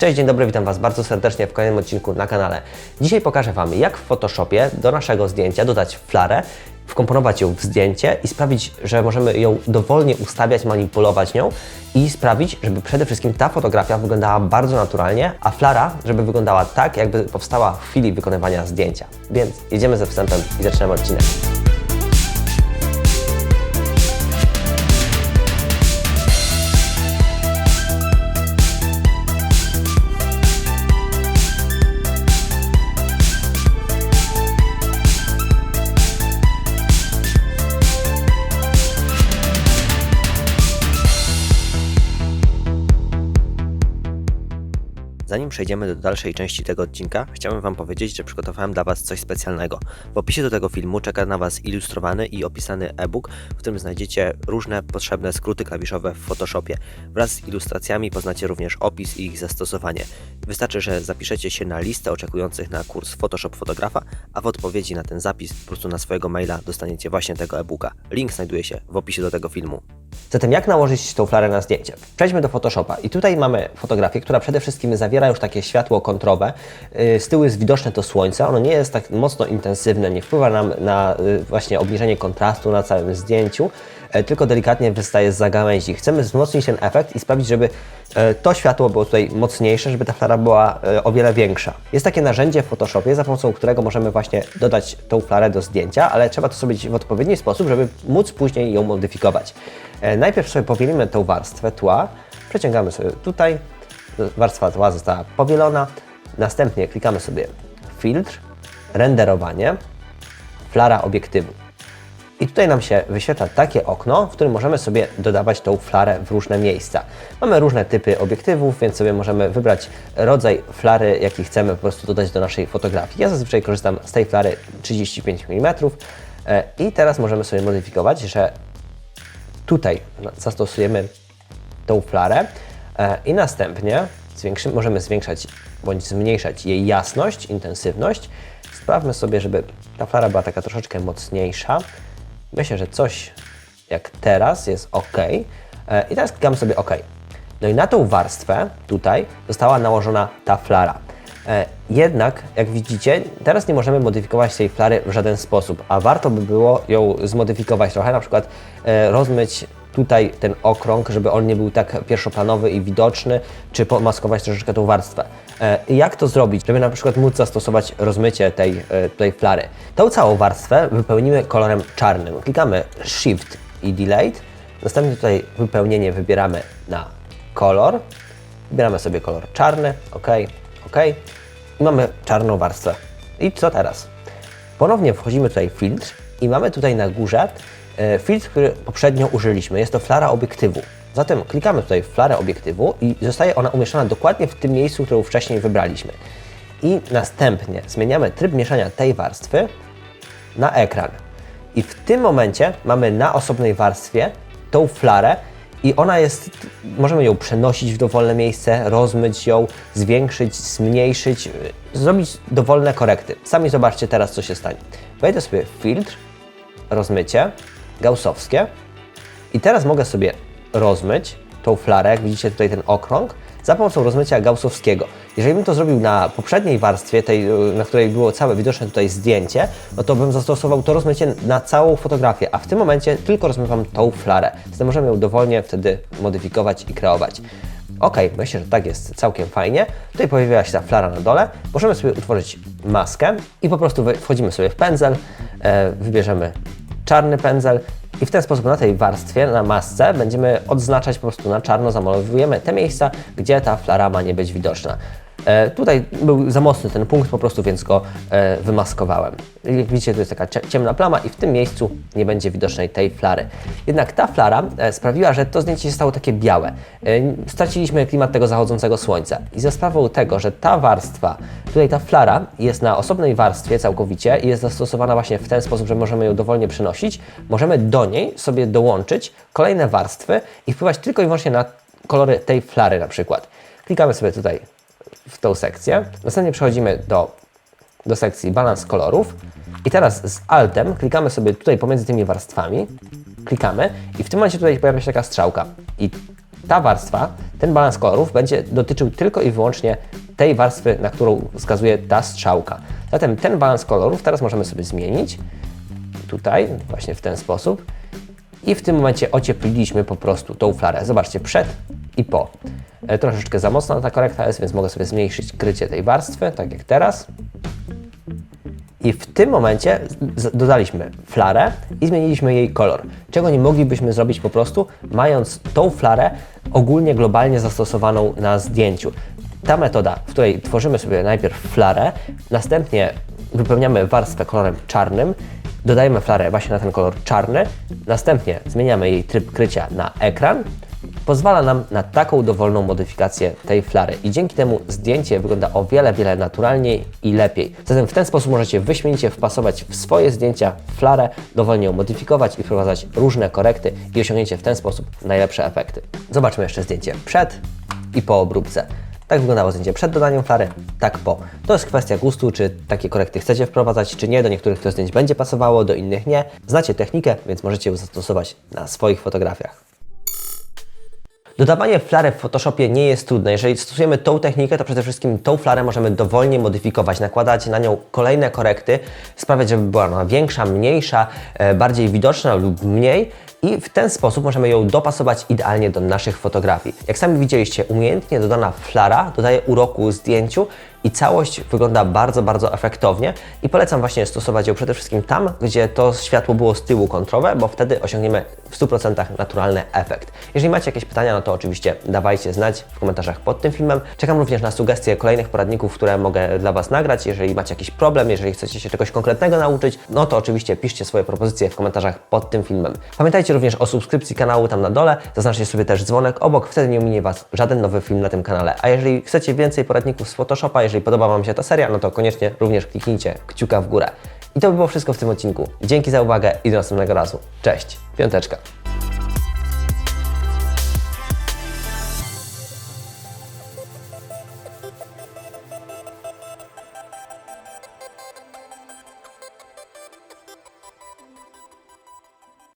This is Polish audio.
Cześć, dzień dobry, witam Was bardzo serdecznie w kolejnym odcinku na kanale. Dzisiaj pokażę Wam, jak w Photoshopie do naszego zdjęcia dodać flarę, wkomponować ją w zdjęcie i sprawić, że możemy ją dowolnie ustawiać, manipulować nią i sprawić, żeby przede wszystkim ta fotografia wyglądała bardzo naturalnie, a flara, żeby wyglądała tak, jakby powstała w chwili wykonywania zdjęcia. Więc jedziemy ze wstępem i zaczynamy odcinek. Zanim przejdziemy do dalszej części tego odcinka, chciałbym Wam powiedzieć, że przygotowałem dla Was coś specjalnego. W opisie do tego filmu czeka na Was ilustrowany i opisany e-book, w którym znajdziecie różne potrzebne skróty klawiszowe w Photoshopie. Wraz z ilustracjami poznacie również opis i ich zastosowanie. Wystarczy, że zapiszecie się na listę oczekujących na kurs Photoshop Fotografa, a w odpowiedzi na ten zapis po prostu na swojego maila dostaniecie właśnie tego e-booka. Link znajduje się w opisie do tego filmu. Zatem jak nałożyć tą flarę na zdjęcie? Przejdźmy do Photoshopa i tutaj mamy fotografię, która przede wszystkim zawiera już takie światło kontrowe. Yy, Z tyłu jest widoczne to słońce, ono nie jest tak mocno intensywne, nie wpływa nam na yy, właśnie obniżenie kontrastu na całym zdjęciu, tylko delikatnie wystaje z zagałęzi. Chcemy wzmocnić ten efekt i sprawić, żeby e, to światło było tutaj mocniejsze, żeby ta flara była e, o wiele większa. Jest takie narzędzie w Photoshopie, za pomocą którego możemy właśnie dodać tą flarę do zdjęcia, ale trzeba to zrobić w odpowiedni sposób, żeby móc później ją modyfikować. E, Najpierw sobie powielimy tą warstwę tła, przeciągamy sobie tutaj, warstwa tła została powielona, następnie klikamy sobie filtr, renderowanie, flara obiektywu. I tutaj nam się wyświetla takie okno, w którym możemy sobie dodawać tą flarę w różne miejsca. Mamy różne typy obiektywów, więc sobie możemy wybrać rodzaj flary, jaki chcemy po prostu dodać do naszej fotografii. Ja zazwyczaj korzystam z tej flary 35 mm e, i teraz możemy sobie modyfikować, że tutaj zastosujemy tą flarę e, i następnie zwiększy, możemy zwiększać bądź zmniejszać jej jasność, intensywność. Sprawmy sobie, żeby ta flara była taka troszeczkę mocniejsza. Myślę, że coś jak teraz jest ok. E, I teraz klikamy sobie OK. No i na tą warstwę tutaj została nałożona ta flara. E, Jednak, jak widzicie, teraz nie możemy modyfikować tej flary w żaden sposób, a warto by było ją zmodyfikować trochę, na przykład e, rozmyć tutaj ten okrąg, żeby on nie był tak pierwszoplanowy i widoczny, czy pomaskować troszeczkę tą warstwę. E, jak to zrobić, żeby na przykład móc zastosować rozmycie tej, e, tej flary? Tą całą warstwę wypełnimy kolorem czarnym. Klikamy Shift i Delete, następnie tutaj wypełnienie wybieramy na kolor, wybieramy sobie kolor czarny, OK, OK i mamy czarną warstwę. I co teraz? Ponownie wchodzimy tutaj w filtr i mamy tutaj na górze filtr, który poprzednio użyliśmy. Jest to flara obiektywu. Zatem klikamy tutaj w flarę obiektywu i zostaje ona umieszczona dokładnie w tym miejscu, którą wcześniej wybraliśmy. I następnie zmieniamy tryb mieszania tej warstwy na ekran. I w tym momencie mamy na osobnej warstwie tą flarę i ona jest, możemy ją przenosić w dowolne miejsce, rozmyć ją, zwiększyć, zmniejszyć, y, zrobić dowolne korekty. Sami zobaczcie teraz, co się stanie. Wejdę sobie w filtr, rozmycie, gaussowskie i teraz mogę sobie rozmyć tą flarę, jak widzicie tutaj ten okrąg, za pomocą rozmycia gaussowskiego. Jeżeli bym to zrobił na poprzedniej warstwie, tej, y, na której było całe widoczne tutaj zdjęcie, no to bym zastosował to rozmycie na całą fotografię, a w tym momencie tylko rozmywam tą flarę. Zatem możemy ją dowolnie wtedy modyfikować i kreować. Ok, myślę, że tak jest całkiem fajnie. Tutaj pojawiła się ta flara na dole. Możemy sobie utworzyć maskę i po prostu wchodzimy sobie w pędzel, e, wybierzemy czarny pędzel i w ten sposób na tej warstwie, na masce będziemy odznaczać po prostu na czarno, zamalowujemy te miejsca, gdzie ta flara ma nie być widoczna. E, tutaj był za mocny ten punkt po prostu, więc go e, wymaskowałem. Jak widzicie, to jest taka cie- ciemna plama i w tym miejscu nie będzie widocznej tej flary. Jednak ta flara e, sprawiła, że to zdjęcie się stało takie białe. E, straciliśmy klimat tego zachodzącego słońca. I za sprawą tego, że ta warstwa, tutaj ta flara jest na osobnej warstwie całkowicie i jest zastosowana właśnie w ten sposób, że możemy ją dowolnie przenosić, możemy do niej sobie dołączyć kolejne warstwy i wpływać tylko i wyłącznie na kolory tej flary na przykład. Klikamy sobie tutaj w tą sekcję. Następnie przechodzimy do, do sekcji balans kolorów i teraz z Altem klikamy sobie tutaj pomiędzy tymi warstwami, klikamy i w tym momencie tutaj pojawia się taka strzałka i ta warstwa, ten balans kolorów będzie dotyczył tylko i wyłącznie tej warstwy, na którą wskazuje ta strzałka. Zatem ten balans kolorów teraz możemy sobie zmienić tutaj, właśnie w ten sposób. I w tym momencie ociepliliśmy po prostu tą flarę. Zobaczcie, przed i po. E, troszeczkę za mocna ta korekta jest, więc mogę sobie zmniejszyć krycie tej warstwy, tak jak teraz. I w tym momencie dodaliśmy flarę i zmieniliśmy jej kolor. Czego nie moglibyśmy zrobić po prostu, mając tą flarę ogólnie globalnie zastosowaną na zdjęciu. Ta metoda, w której tworzymy sobie najpierw flarę, następnie wypełniamy warstwę kolorem czarnym, dodajemy flarę właśnie na ten kolor czarny, następnie zmieniamy jej tryb krycia na ekran, pozwala nam na taką dowolną modyfikację tej flary i dzięki temu zdjęcie wygląda o wiele, wiele naturalniej i lepiej. Zatem w ten sposób możecie wyśmienicie wpasować w swoje zdjęcia flarę, dowolnie ją modyfikować i wprowadzać różne korekty i osiągnięcie w ten sposób najlepsze efekty. Zobaczmy jeszcze zdjęcie przed i po obróbce. Tak wyglądało zdjęcie przed dodaniem flary, tak po. To jest kwestia gustu, czy takie korekty chcecie wprowadzać, czy nie. Do niektórych to zdjęć będzie pasowało, do innych nie. Znacie technikę, więc możecie ją zastosować na swoich fotografiach. Dodawanie flary w Photoshopie nie jest trudne. Jeżeli stosujemy tą technikę, to przede wszystkim tą flarę możemy dowolnie modyfikować, nakładać na nią kolejne korekty, sprawiać, żeby była ona większa, mniejsza, e, bardziej widoczna lub mniej i w ten sposób możemy ją dopasować idealnie do naszych fotografii. Jak sami widzieliście, umiejętnie dodana flara dodaje uroku zdjęciu i całość wygląda bardzo, bardzo efektownie i polecam właśnie stosować ją przede wszystkim tam, gdzie to światło było z tyłu kontrowe, bo wtedy osiągniemy w 100% naturalny efekt. Jeżeli macie jakieś pytania, no to oczywiście dawajcie znać w komentarzach pod tym filmem. Czekam również na sugestie kolejnych poradników, które mogę dla Was nagrać. Jeżeli macie jakiś problem, jeżeli chcecie się czegoś konkretnego nauczyć, no to oczywiście piszcie swoje propozycje w komentarzach pod tym filmem. Pamiętajcie również o subskrypcji kanału tam na dole, zaznaczcie sobie też dzwonek obok, wtedy nie ominie Was żaden nowy film na tym kanale. A jeżeli chcecie więcej poradników z Photoshopa, jeżeli podoba Wam się ta seria, no to koniecznie również kliknijcie kciuka w górę. I to by było wszystko w tym odcinku. Dzięki za uwagę i do następnego razu. Cześć, piąteczka.